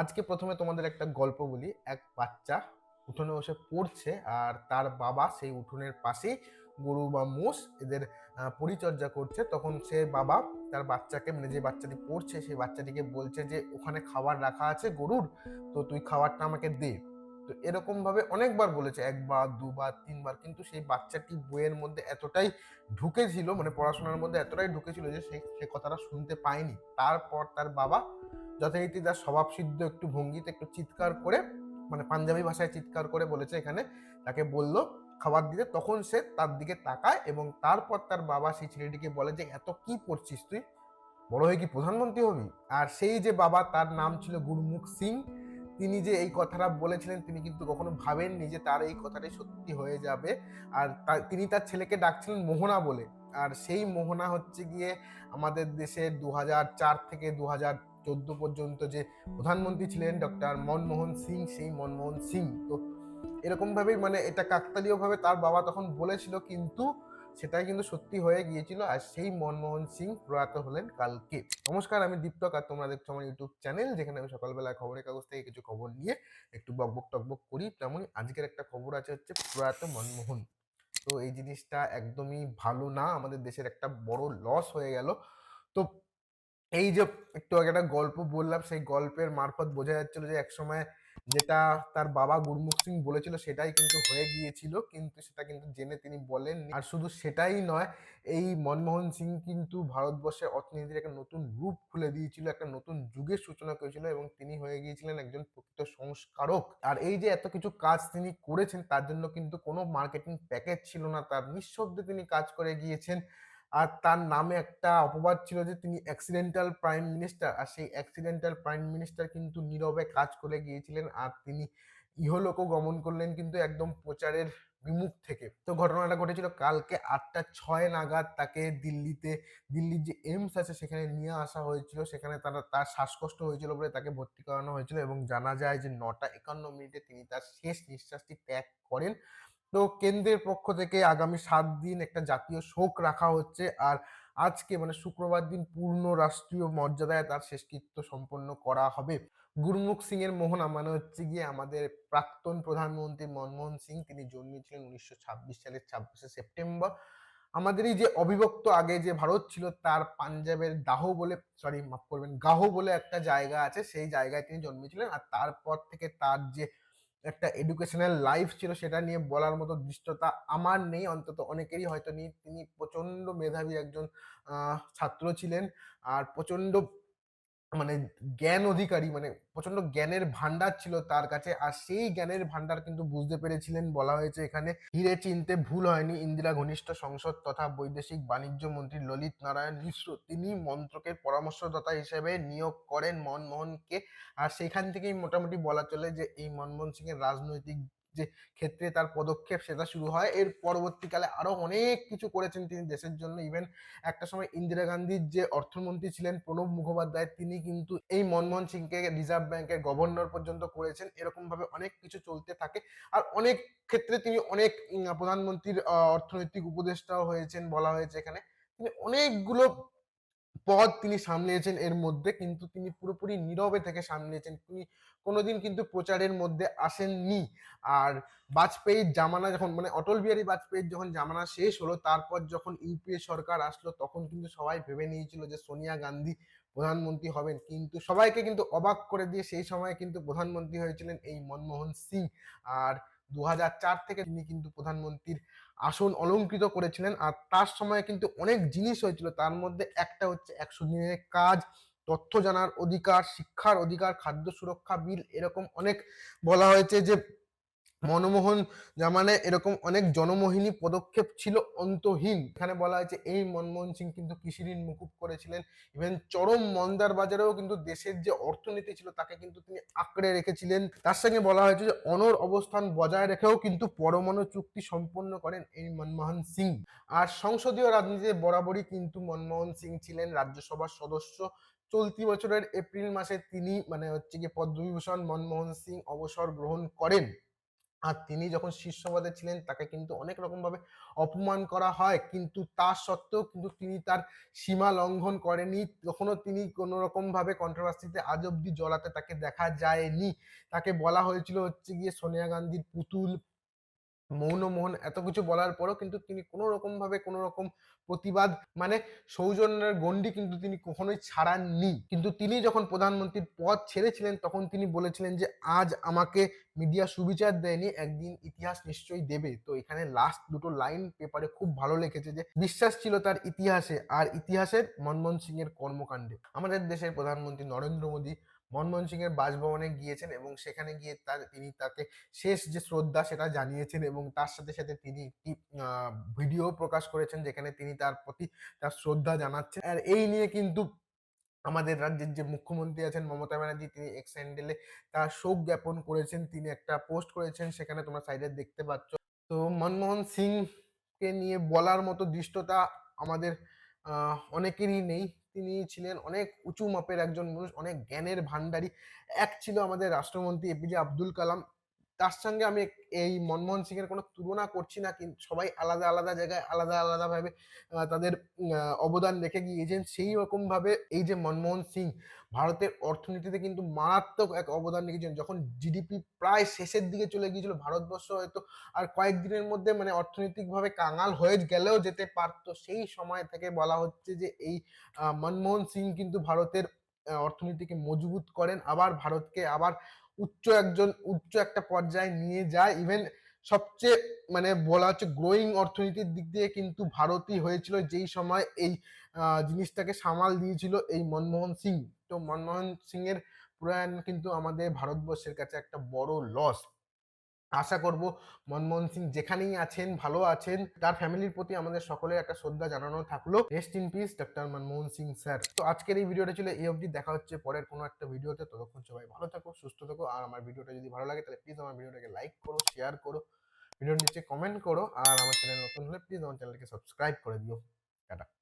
আজকে প্রথমে তোমাদের একটা গল্প বলি। এক বাচ্চা উঠোনে বসে পড়ছে আর তার বাবা সেই উঠোনের পাশেই গরু বা মোষ এদের পরিচর্যা করছে। তখন সে বাবা তার বাচ্চাকে মানে যে বাচ্চাটি পড়ছে সেই বাচ্চাটিকে বলছে যে, ওখানে খাবার রাখা আছে গরুর, তো তুই খাবারটা আমাকে দে। তো এরকমভাবে অনেকবার বলেছে, একবার, দুবার, তিনবার। কিন্তু সেই বাচ্চাটি বইয়ের মধ্যে এতটাই ঢুকেছিল মানে পড়াশোনার মধ্যে এতটাই ঢুকেছিল যে সে সে কথাটা শুনতে পায়নি। তারপর তার বাবা যথারীতি তার স্বভাবসিদ্ধ একটু ভঙ্গিতে একটু চিৎকার করে মানে পাঞ্জাবি ভাষায় চিৎকার করে বলেছে এখানে, তাকে বলল, খাবার দিতে। তখন সে তার দিকে তাকায় এবং তারপর তার বাবা সেই ছেলেটিকে বলে যে, এত কি পড়ছিস তুই? বড় হয়ে কি প্রধানমন্ত্রী হবি? আর সেই যে বাবা, তার নাম ছিল গুরমুখ সিং। তিনি যে এই কথাটা বলেছিলেন, তিনি কিন্তু কখনো ভাবেননি যে তার এই কথাটাই সত্যি হয়ে যাবে। আর তিনি তার ছেলেকে ডাকছিলেন মোহনা বলে। আর সেই মোহনা হচ্ছে গিয়ে আমাদের দেশের দু থেকে দু হাজার চোদ্দ পর্যন্ত যে প্রধানমন্ত্রী ছিলেন ডক্টর মনমোহন সিং, সেই মনমোহন সিং। তো এরকমভাবেই মানে এটা কাকতালীয়ভাবে তার বাবা তখন বলেছিল, কিন্তু সেটাই কিন্তু সত্যি হয়ে গিয়েছিল আর সেই মনমোহন সিং প্রয়াত হলেন কালকে। নমস্কার, আমি দীপ্তক আর তোমরা দেখছ আমার ইউটিউব চ্যানেল, যেখানে আমি সকালবেলায় খবরের কাগজ থেকে কিছু খবর নিয়ে একটু বকবক টকবক করি। তেমনই আজকের একটা খবর আছে হচ্ছে প্রয়াত মনমোহন। তো এই জিনিসটা একদমই ভালো না, আমাদের দেশের একটা বড় লস হয়ে গেল। তো এই যে একটু আগে একটা গল্প বললাম, সেই গল্পের মারফত বোঝা যাচ্ছিল যে একসময় যেটা তার বাবা গুরমুখ সিং বলেছিল সেটাই কিন্তু হয়ে গিয়েছিল, কিন্তু সেটা কিন্তু জেনে তিনি বলেন আর শুধু সেটাই নয়, এই মনমোহন সিং কিন্তু ভারতবর্ষের অর্থনীতির একটা নতুন রূপ খুলে দিয়েছিল, একটা নতুন যুগের সূচনা করেছিল এবং তিনি হয়ে গিয়েছিলেন একজন প্রকৃত সংস্কারক। আর এই যে এত কিছু কাজ তিনি করেছেন, তার জন্য কিন্তু কোনো মার্কেটিং প্যাকেজ ছিল না। তার নিঃশব্দে তিনি কাজ করে গিয়েছেন। আর তার নামে একটা অপবাদ ছিল যে তিনি অ্যাক্সিডেন্টাল প্রাইম মিনিস্টার আর সেই অ্যাক্সিডেন্টাল প্রাইম মিনিস্টার কিন্তু নীরবে কাজ করে গিয়েছিলেন, আর তিনি ইহলোকও গমন করলেন কিন্তু একদম প্রচারের বিমুখ থেকে। তো ঘটনাটা ঘটেছিল কালকে আটটা ছয় নাগাদ তাকে দিল্লিতে, দিল্লির যে এইমস আছে সেখানে নিয়ে আসা হয়েছিল, সেখানে তারা, তার শ্বাসকষ্ট হয়েছিল বলে তাকে ভর্তি করানো হয়েছিল এবং জানা যায় যে নটা একান্ন মিনিটে তিনি তার শেষ নিঃশ্বাসটি ত্যাগ করেন। তো কেন্দ্রের পক্ষ থেকে আগামী সাত দিন একটা জাতীয় শোক রাখা হচ্ছে। আর আজকে মানে শুক্রবার দিন পূর্ণ রাষ্ট্রীয় মর্যাদায় তার শেষকৃত্য সম্পন্ন করা হবে। গুরমুখ সিং এর মোহনা মানে হচ্ছে গিয়ে আমাদের প্রাক্তন প্রধানমন্ত্রী মনমোহন সিং। তিনি জন্মেছিলেন উনিশশো ছাব্বিশ সালের ছাব্বিশে সেপ্টেম্বর। আমাদের এই যে অবিভক্ত আগে যে ভারত ছিল, তার পাঞ্জাবের দাহ বলে, সরি, মাফ করবেন, গাহ বলে একটা জায়গা আছে। সেই জায়গায় তিনি জন্মেছিলেন। আর তারপর থেকে তার যে একটা এডুকেশনাল লাইফ ছিল সেটা নিয়ে বলার মতো দৃষ্টতা আমার নেই। অন্তত অনেকেরই হয়তো নেই। তিনি প্রচণ্ড মেধাবী একজন ছাত্র ছিলেন। আর প্রচণ্ড মানে জ্ঞান অধিকারী মানে প্রচণ্ড জ্ঞানের ভান্ডার ছিল তার কাছে। আর সেই জ্ঞানের ভান্ডার কিন্তু বুঝতে পেরেছিলেন, বলা হয়েছে এখানে হিরে চিনতে ভুল হয়নি ইন্দিরা ঘনিষ্ঠ সংসদ তথা বৈদেশিক বাণিজ্য মন্ত্রী ললিত নারায়ণ মিশ্র। তিনি মন্ত্রকের পরামর্শদাতা হিসেবে নিয়োগ করেন মনমোহনকে। আর সেখান থেকেই মোটামুটি বলা চলে যে, এই মনমোহন সিং এর রাজনৈতিক যে ক্ষেত্রে তার পদক্ষেপ সেটা শুরু হয়। এর পরবর্তীকালে আরও অনেক কিছু করেছেন তিনি দেশের জন্য। ইভেন একটা সময় ইন্দিরা গান্ধীর যে অর্থমন্ত্রী ছিলেন প্রণব মুখোপাধ্যায়, তিনি কিন্তু এই মনমোহন সিংকে রিজার্ভ ব্যাংকের গভর্নর পর্যন্ত করেছেন। এরকম ভাবে অনেক কিছু চলতে থাকে। আর অনেক ক্ষেত্রে তিনি অনেক প্রধানমন্ত্রীর অর্থনৈতিক উপদেষ্টাও হয়েছেন বলা হয়েছে এখানে। তিনি অনেকগুলো পদ তিনি সামলিয়েছেন এর মধ্যে, কিন্তু তিনি পুরোপুরি নীরবে থেকে সামলিয়েছেন তিনি কোনোদিন কিন্তু প্রচারের মধ্যে আসেননি। আর বাজপেয়ীর জামানা যখন মানে অটল বিহারী বাজপেয়ীর যখন জামানা শেষ হলো, তারপর যখন ইউপিএ সরকার আসলো, তখন কিন্তু সবাই ভেবে নিয়েছিল যে সোনিয়া গান্ধী প্রধানমন্ত্রী হবেন। কিন্তু সবাইকে কিন্তু অবাক করে দিয়ে সেই সময় কিন্তু প্রধানমন্ত্রী হয়েছিলেন এই মনমোহন সিং। আর দু থেকে তিনি কিন্তু প্রধানমন্ত্রীর আসন অলঙ্কৃত করেছিলেন। আর তার সময়ে কিন্তু অনেক জিনিস হয়েছিল। তার মধ্যে একটা হচ্ছে একশো দিনের কাজ, তথ্য জানার অধিকার, শিক্ষার অধিকার, খাদ্য সুরক্ষা বিল, এরকম অনেক বলা হয়েছে যে মনমোহন জামানে এরকম অনেক জনমোহিনী পদক্ষেপ ছিল অন্তহীন। এখানে বলা হয়েছে, এই মনমোহন সিং কিন্তু কৃষি ঋণ মুকুব করেছিলেন। ইভেন চরম মন্দার বাজারেও কিন্তু দেশের যে অর্থনীতি ছিল, তাকে কিন্তু তিনি আঁকড়ে রেখেছিলেন। তার সঙ্গে বলা হয়েছে যে, অনর অবস্থান বজায় রেখেও কিন্তু পরমাণু চুক্তি সম্পন্ন করেন এই মনমোহন সিং। আর সংসদীয় রাজনীতিতে বরাবরই কিন্তু মনমোহন সিং ছিলেন রাজ্যসভার সদস্য। চলতি বছরের এপ্রিল মাসে তিনি মানে হচ্ছে গিয়ে পদ্মবিভূষণ মনমোহন সিং অবসর গ্রহণ করেন। আর তিনি যখন শীর্ষপদে ছিলেন, তাকে কিন্তু অনেক রকমভাবে অপমান করা হয়। কিন্তু তা সত্ত্বেও কিন্তু তিনি তার সীমা লঙ্ঘন করেনি কখনো তিনি কোনো রকমভাবে কন্ট্রোভার্সিতে আজ অব্দি জ্বলাতে তাকে দেখা যায়নি। তাকে বলা হয়েছিল হচ্ছে গিয়ে সোনিয়া গান্ধীর পুতুল মৌনমোহন এত কিছু বলার পরও কিন্তু তিনি কোনো রকম ভাবে কোনো রকম প্রতিবাদ মানে সৌজন্যের গণ্ডি কিন্তু তিনি কখনোই ছাড়াননি। কিন্তু তিনি যখন প্রধানমন্ত্রীর পদ ছেড়েছিলেন, তখন তিনি বলেছিলেন যে, আজ আমাকে মিডিয়া সুবিচার দেয়নি, একদিন ইতিহাস নিশ্চয়ই দেবে। তো এখানে লাস্ট দুটো লাইন পেপারে খুব ভালো লেগেছে যে, বিশ্বাস ছিল তার ইতিহাসে, আর ইতিহাসের মনমোহন সিং এর কর্মকাণ্ডে। আমাদের দেশের প্রধানমন্ত্রী নরেন্দ্র মোদী মনমোহন সিং এর বাসভবনে গিয়েছেন এবং সেখানে গিয়ে তার, তিনি তাকে শেষ যে শ্রদ্ধা সেটা জানিয়েছেন এবং তার সাথে সাথে তিনি একটি ভিডিও প্রকাশ করেছেন যেখানে তিনি তার প্রতি তার শ্রদ্ধা জানাচ্ছেন। আর এই নিয়ে কিন্তু আমাদের রাজ্যের যে মুখ্যমন্ত্রী আছেন মমতা ব্যানার্জি, তিনি এক্স হ্যান্ডেলে তার শোক জ্ঞাপন করেছেন, তিনি একটা পোস্ট করেছেন, সেখানে তোমরা সাইডে দেখতে পাচ্ছ। তো মনমোহন সিং কে নিয়ে বলার মতো দৃষ্টতা আমাদের অনেকেরই নেই। তিনি ছিলেন অনেক উঁচু মাপের একজন মানুষ, অনেক জ্ঞানের ভান্ডারী এক ছিল আমাদের রাষ্ট্রমন্ত্রী এপিজে আব্দুল কালাম। তার সঙ্গে আমি এই মনমোহন সিং এর কোনো তুলনা করছি না, কিন্তু সবাই আলাদা আলাদা জায়গায় আলাদা আলাদা ভাবে তাদের অবদান রেখে গিয়েছেন। সেই রকম ভাবে এই যে মনমোহন সিং ভারতের অর্থনীতিতে কিন্তু মারাত্মক এক অবদান রেখেছেন। যখন জিডিপি প্রায় শেষের দিকে চলে গিয়েছিল ভারতবর্ষ হয়তো আর কয়েকদিনের মধ্যে মানে অর্থনৈতিকভাবে কাঙাল হয়ে গেলেও যেতে পারতো। সেই সময় থেকে বলা হচ্ছে যে এই মনমোহন সিং কিন্তু ভারতের অর্থনীতিকে মজবুত করেন, আবার ভারতকে আবার উচ্চ একজন, উচ্চ একটা পর্যায়ে নিয়ে যায়। ইভেন সবচেয়ে মানে বলা হচ্ছে গ্রোয়িং অর্থনীতির দিক দিয়ে কিন্তু ভারতই হয়েছিল যেই সময় এই জিনিসটাকে সামাল দিয়েছিল এই মনমোহন সিং। তো মনমোহন সিং এর প্রয়াণ কিন্তু আমাদের ভারতবর্ষের কাছে একটা বড় লস আশা করব মনমোহন সিং যেখানেই আছেন, ভালো আছেন, তার ফ্যামিলির প্রতি আমাদের সকলের একটা শ্রদ্ধা জানানো থাকল। Rest in peace doctor Manmohan Singh sir. তো আজকের এই ভিডিওটা ছিল এই অবধি, দেখা হচ্ছে পরের কোনো একটা ভিডিওতে। ততক্ষণ সবাই ভালো থাকো, সুস্থ থাকো। আর আমার ভিডিওটা যদি ভালো লাগে, তাহলে প্লিজ আমার ভিডিওটাকে লাইক করো শেয়ার করো, ভিডিওর নিচে কমেন্ট করো। আর আমার চ্যানেল নতুন হলে প্লিজ আমার চ্যানেলকে সাবস্ক্রাইব করে দিও। টাটা।